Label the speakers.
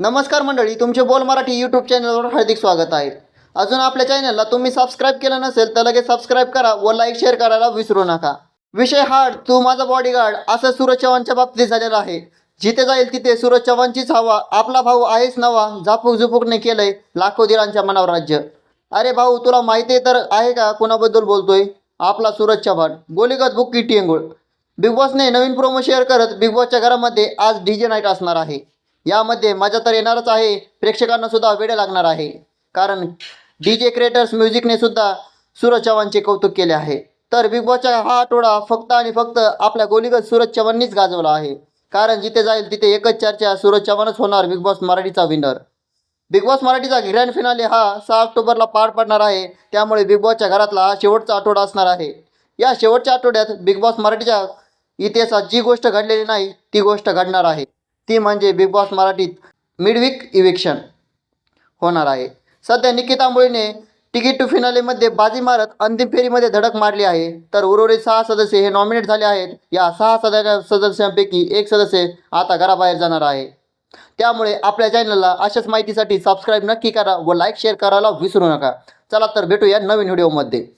Speaker 1: नमस्कार मंडळी तुमचे बोल मराठी यूट्यूब चॅनलवर हार्दिक स्वागत आहे. अजून आपल्या चॅनलला तुम्ही सबस्क्राईब केलं नसेल तर लगेच सबस्क्राईब करा व लाईक शेअर करायला विसरू नका. विषय हार्ड तू माझा बॉडीगार्ड असं सूरज चव्हाणच्या बाबतीत झालेला आहे. जिथे जाईल तिथे सूरज चव्हाणचीच हवा. आपला भाऊ आहेच नवा. झापूक झुपूकने केलंय लाखो दिरांच्या मनावर राज्य. अरे भाऊ तुला माहिती आहे तर आहे का कुणाबद्दल बोलतोय? आपला सूरज चव्हाण. गोलीगत बुक बुक्की टिंगुळ बिग बॉसने नवीन प्रोमो शेअर करत बिग बॉसच्या घरामध्ये आज डी जे नाईट असणार आहे. यामध्ये मजा तर येणारच आहे. प्रेक्षकांना सुद्धा वेळ लागणार आहे. कारण डी जे क्रिएटर्स म्युझिकने सुद्धा सूरज चव्हाणचे कौतुक केले आहे. तर बिग बॉसचा हा आठवडा फक्त आणि फक्त आपल्या गोलीगत सूरज चव्हाणनीच गाजवला आहे. कारण जिथे जाईल तिथे एकच चर्चा सूरज चव्हाणच होणार बिग बॉस मराठीचा विनर बिग बॉस मराठीचा ग्रँड फिनाले हा सहा ऑक्टोबरला पार पडणार आहे. त्यामुळे बिग बॉसच्या घरातला हा शेवटचा आठवडा असणार आहे. या शेवटच्या आठवड्यात बिग बॉस मराठीच्या इतिहासात जी गोष्ट घडलेली नाही ती गोष्ट घडणार आहे. ती म्हणजे बिग बॉस मराठीत मिडविक इव्हेक्शन होणार आहे. सध्या निकिता मुळीने तिकीट टू फिनालेमध्ये बाजी मारत अंतिम फेरीमध्ये धडक मारली आहे. तर उर्वरित सहा सदस्य हे नॉमिनेट झाले आहेत. या सहा सदस्य सदस्यांपैकी एक सदस्य आता घराबाहेर जाणार आहे. त्यामुळे आपल्या चॅनलला अशाच माहितीसाठी सबस्क्राईब नक्की करा व लाईक शेअर करायला विसरू नका. चला तर भेटूया नवीन व्हिडिओमध्ये